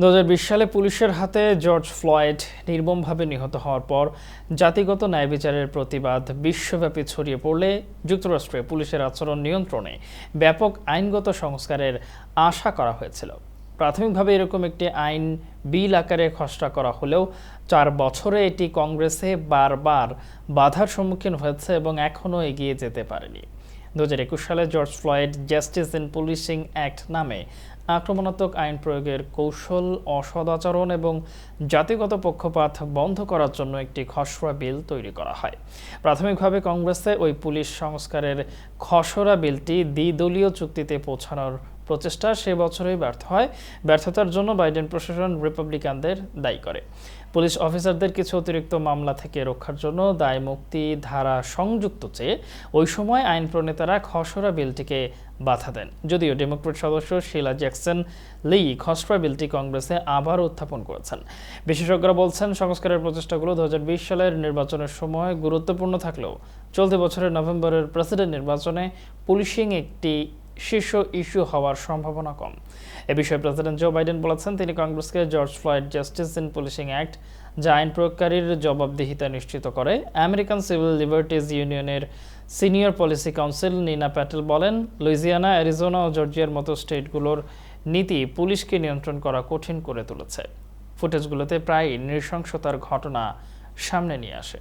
দু হাজার বিশ সালে পুলিশের হাতে জর্জ ফ্লয়েড নির্মমভাবে নিহত হওয়ার পর জাতিগত ন্যায় বিচারের প্রতিবাদ বিশ্বব্যাপী ছড়িয়ে পড়লে যুক্তরাষ্ট্রে পুলিশের আচরণ নিয়ন্ত্রণে ব্যাপক আইনগত সংস্কারের আশা করা হয়েছিল। প্রাথমিকভাবে এরকম একটি আইন বিল আকারে খসড়া করা হলেও চার বছরে এটি কংগ্রেসে বারবার বাধার সম্মুখীন হয়েছে এবং এখনও এগিয়ে যেতে পারেনি। দু হাজার একুশ সালে George Floyd Justice in Policing Act নামে আক্রমণাত্মক আইন প্রয়োগের কৌশল, অসদাচরণ এবং জাতিগত পক্ষপাত বন্ধ করার জন্য একটি খসড়া বিল তৈরি করা হয়। প্রাথমিকভাবে কংগ্রেসে ওই পুলিশ সংস্কারের খসড়া বিলটি দ্বিদলীয় চুক্তিতে পৌঁছানোর প্রচেষ্টা সে বছরই ব্যর্থ হয়। ব্যর্থতার জন্য বাইডেন প্রশাসন রিপাবলিকানদের দায়ী করে। পুলিশ অফিসারদের কিছু অতিরিক্ত মামলা থেকে রক্ষার জন্য দায় মুক্তি ধারা সংযুক্ত চেয়ে ওই সময় আইন প্রণেতারা খসড়া বিলটিকে বাধা দেন। যদিও ডেমোক্রেট সদস্য শিলা জ্যাকসন লি খসড়া বিলটি কংগ্রেসে আবার উত্থাপন করেছেন। বিশেষজ্ঞরা বলছেন, সংস্কারের প্রচেষ্টাগুলো দু হাজার বিশ সালের নির্বাচনের সময় গুরুত্বপূর্ণ থাকলেও চলতি বছরের নভেম্বরের প্রেসিডেন্ট নির্বাচনে পুলিশিং একটি শীর্ষ ইস্যু হওয়ার সম্ভাবনা কম। এ বিষয়ে প্রেসিডেন্ট জো বাইডেন বলেছেন, তিনি কংগ্রেসকে George Floyd Justice in Policing Act, যা আইন প্রয়োগকারীর জবাবদিহিতা নিশ্চিত করে। আমেরিকান সিভিল লিবার্টিজ ইউনিয়নের senior policy counsel Nina Patel বলেন, লুইজিয়ানা, অ্যারিজোনা ও জর্জিয়ার মতো স্টেটগুলোর নীতি পুলিশকে নিয়ন্ত্রণ করা কঠিন করে তুলেছে। ফুটেজগুলোতে প্রায় নৃশংসতার ঘটনা সামনে নিয়ে আসে।